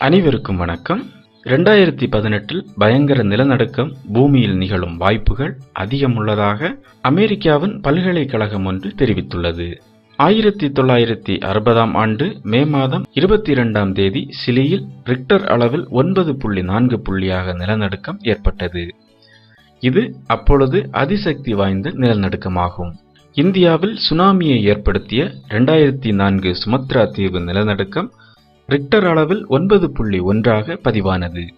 அனைவருக்கும் வணக்கம். ரெண்டாயிரத்தி பதினெட்டில் பயங்கர நிலநடுக்கம் பூமியில் நிகழும் வாய்ப்புகள் அதிகம் உள்ளதாக அமெரிக்காவின் பல்கலைக்கழகம் ஒன்று தெரிவித்துள்ளது. ஆயிரத்தி தொள்ளாயிரத்தி அறுபதாம் ஆண்டு மே மாதம் இருபத்தி இரண்டாம் தேதி சிலியில் ரிக்டர் அளவில் ஒன்பது புள்ளி நான்கு புள்ளியாக நிலநடுக்கம் ஏற்பட்டது. இது அப்பொழுது அதிசக்தி வாய்ந்த நிலநடுக்கமாகும். இந்தியாவில் சுனாமியை ஏற்படுத்திய இரண்டாயிரத்தி நான்கு சுமத்ரா தீவு நிலநடுக்கம் ரிக்டர் அளவில் ஒன்பது புள்ளி ஒன்றாக பதிவானது.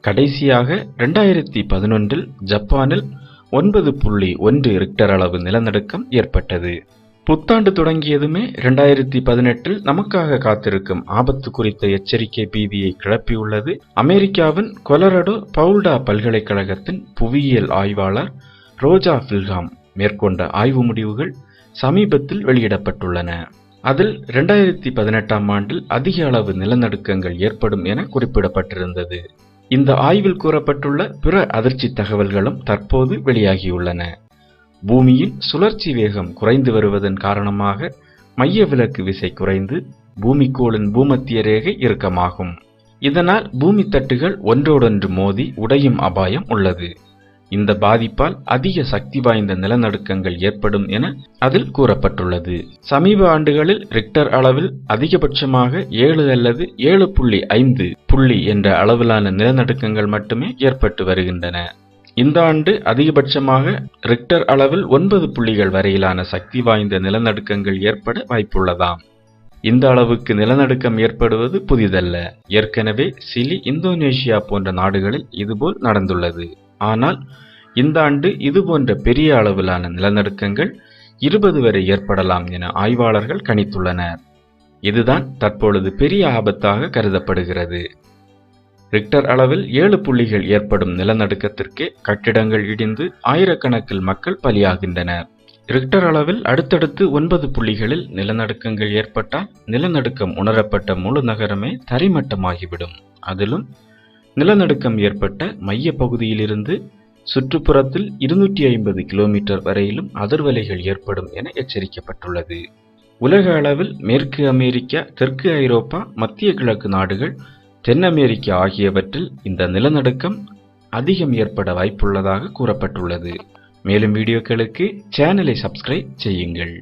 கடைசியாக இரண்டாயிரத்தி பதினொன்றில் ஜப்பானில் ஒன்பது புள்ளி ஒன்று ரிக்டர் அளவு நிலநடுக்கம் ஏற்பட்டது. புத்தாண்டு தொடங்கியதுமே இரண்டாயிரத்தி பதினெட்டில் நமக்காக காத்திருக்கும் ஆபத்து குறித்த எச்சரிக்கை பீதியை கிளப்பியுள்ளது. அமெரிக்காவின் கொலரடோ பவுல்டா பல்கலைக்கழகத்தின் புவியியல் ஆய்வாளர் ரோஜா ஃபில்ஹாம் மேற்கொண்ட ஆய்வு முடிவுகள் சமீபத்தில் வெளியிடப்பட்டுள்ளன. அதில் இரண்டாயிரத்தி பதினெட்டாம் ஆண்டில் அதிக அளவு நிலநடுக்கங்கள் ஏற்படும் என குறிப்பிடப்பட்டிருந்தது. இந்த ஆய்வில் கூறப்பட்டுள்ள பிற அதிர்ச்சி தகவல்களும் தற்போது வெளியாகியுள்ளன. பூமியின் சுழற்சி வேகம் குறைந்து வருவதன் காரணமாக மைய விலக்கு விசை குறைந்து பூமிக்கோளின் பூமத்திய ரேகை இறுக்கமாகும். இதனால் பூமி தட்டுகள் ஒன்றோடொன்று மோதி உடையும் அபாயம் உள்ளது. இந்த பாதிப்பால் அதிக சக்தி வாய்ந்த நிலநடுக்கங்கள் ஏற்படும் என அதில் கூறப்பட்டுள்ளது. சமீப ஆண்டுகளில் ரிக்டர் அளவில் அதிகபட்சமாக ஏழு அல்லது ஏழு புள்ளி ஐந்து புள்ளி என்ற அளவிலான நிலநடுக்கங்கள் மட்டுமே ஏற்பட்டு வருகின்றன. இந்த ஆண்டு அதிகபட்சமாக ரிக்டர் அளவில் ஒன்பது புள்ளிகள் வரையிலான சக்தி வாய்ந்த நிலநடுக்கங்கள் ஏற்பட வாய்ப்புள்ளதாம். இந்த அளவுக்கு நிலநடுக்கம் ஏற்படுவது புதிதல்ல. ஏற்கனவே சிலி இந்தோனேஷியா போன்ற நாடுகளில் இதுபோல் நடந்துள்ளது. ஆனால் இந்த ஆண்டு இதுபோன்ற பெரிய அளவிலான நிலநடுக்கங்கள் இருபது வரை ஏற்படலாம் என ஆய்வாளர்கள் கணித்துள்ளனர். இதுதான் தற்பொழுது பெரிய ஆபத்தாக கருதப்படுகிறது. ரிக்டர் அளவில் ஏழு புள்ளிகள் ஏற்படும் நிலநடுக்கத்திற்கே கட்டிடங்கள் இடிந்து ஆயிரக்கணக்கில் மக்கள் பலியாகின்றனர். ரிக்டர் அளவில் அடுத்தடுத்து ஒன்பது புள்ளிகளில் நிலநடுக்கங்கள் ஏற்பட்டால் நிலநடுக்கம் உணரப்பட்ட முழு நகரமே தரைமட்டமாகிவிடும். அதிலும் நிலநடுக்கம் ஏற்பட்ட மைய பகுதியிலிருந்து சுற்றுப்புறத்தில் இருநூற்றி ஐம்பது கிலோமீட்டர் வரையிலும் அதிர்வலைகள் ஏற்படும் என எச்சரிக்கப்பட்டுள்ளது. உலக அளவில் மேற்கு அமெரிக்கா தெற்கு ஐரோப்பா மத்திய கிழக்கு நாடுகள் தென் அமெரிக்கா ஆகியவற்றில் இந்த நிலநடுக்கம் அதிகம் ஏற்பட வாய்ப்புள்ளதாக கூறப்பட்டுள்ளது. மேலும் வீடியோக்களுக்கு சேனலை சப்ஸ்கிரைப் செய்யுங்கள்.